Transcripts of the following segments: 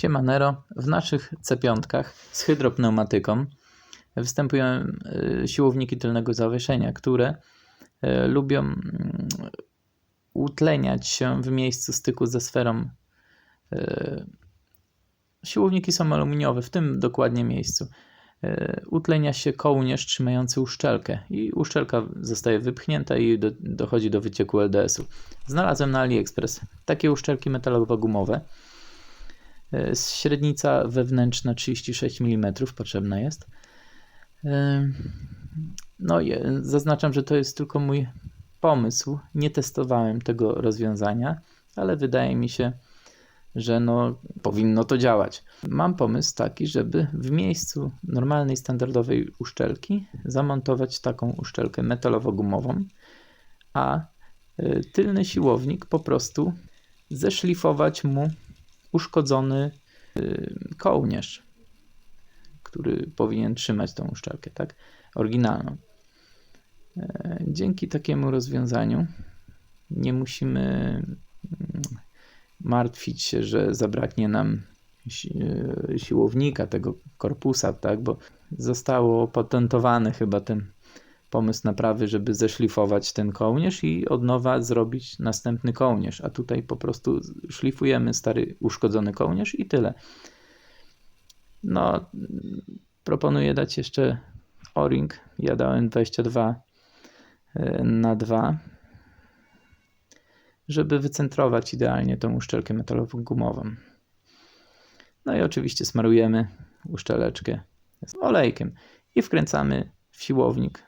Siemanero, w naszych C5 z hydropneumatyką występują e, siłowniki tylnego zawieszenia, które e, lubią mm, utleniać się w miejscu styku ze sferą. E, Siłowniki są aluminiowe, w tym dokładnie miejscu. Utlenia się kołnierz trzymający uszczelkę i uszczelka zostaje wypchnięta i do, dochodzi do wycieku LDS-u. Znalazłem na AliExpress takie uszczelki metalowo-gumowe. E, Średnica wewnętrzna 36 mm potrzebna jest. E, No e, zaznaczam, że to jest tylko mój pomysł. Nie testowałem tego rozwiązania, ale wydaje mi się, że no, powinno to działać. Mam pomysł taki, żeby w miejscu normalnej, standardowej uszczelki zamontować taką uszczelkę metalowo-gumową, a tylny siłownik po prostu zeszlifować mu uszkodzony y, kołnierz, który powinien trzymać tą uszczelkę, tak? Oryginalną. E, Dzięki takiemu rozwiązaniu nie musimy mm, martwić się, że zabraknie nam e, siłownika, tego korpusa, tak? Bo zostało opatentowany chyba ten pomysł naprawy, żeby zeszlifować ten kołnierz i od nowa zrobić następny kołnierz, a tutaj po prostu szlifujemy stary uszkodzony kołnierz i tyle. No, proponuję dać jeszcze o-ring. Ja dałem 22 e, na 2 żeby wycentrować idealnie tą uszczelkę metalową gumową. No i oczywiście smarujemy uszczeleczkę z olejkiem i wkręcamy w siłownik,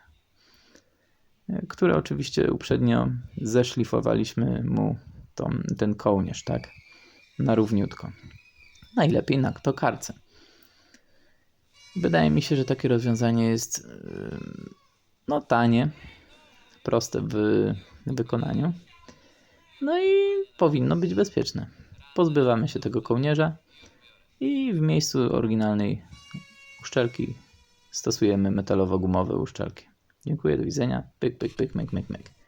e, który oczywiście uprzednio zeszlifowaliśmy mu tą, ten kołnierz, tak, na równiutko. Najlepiej na tokarce. Wydaje mi się, że takie rozwiązanie jest yy, no tanie, proste w wykonaniu. No i powinno być bezpieczne. Pozbywamy się tego kołnierza i w miejscu oryginalnej uszczelki stosujemy metalowo-gumowe uszczelki. Dziękuję, do widzenia. Pyk, pyk, pyk, myk, myk, myk.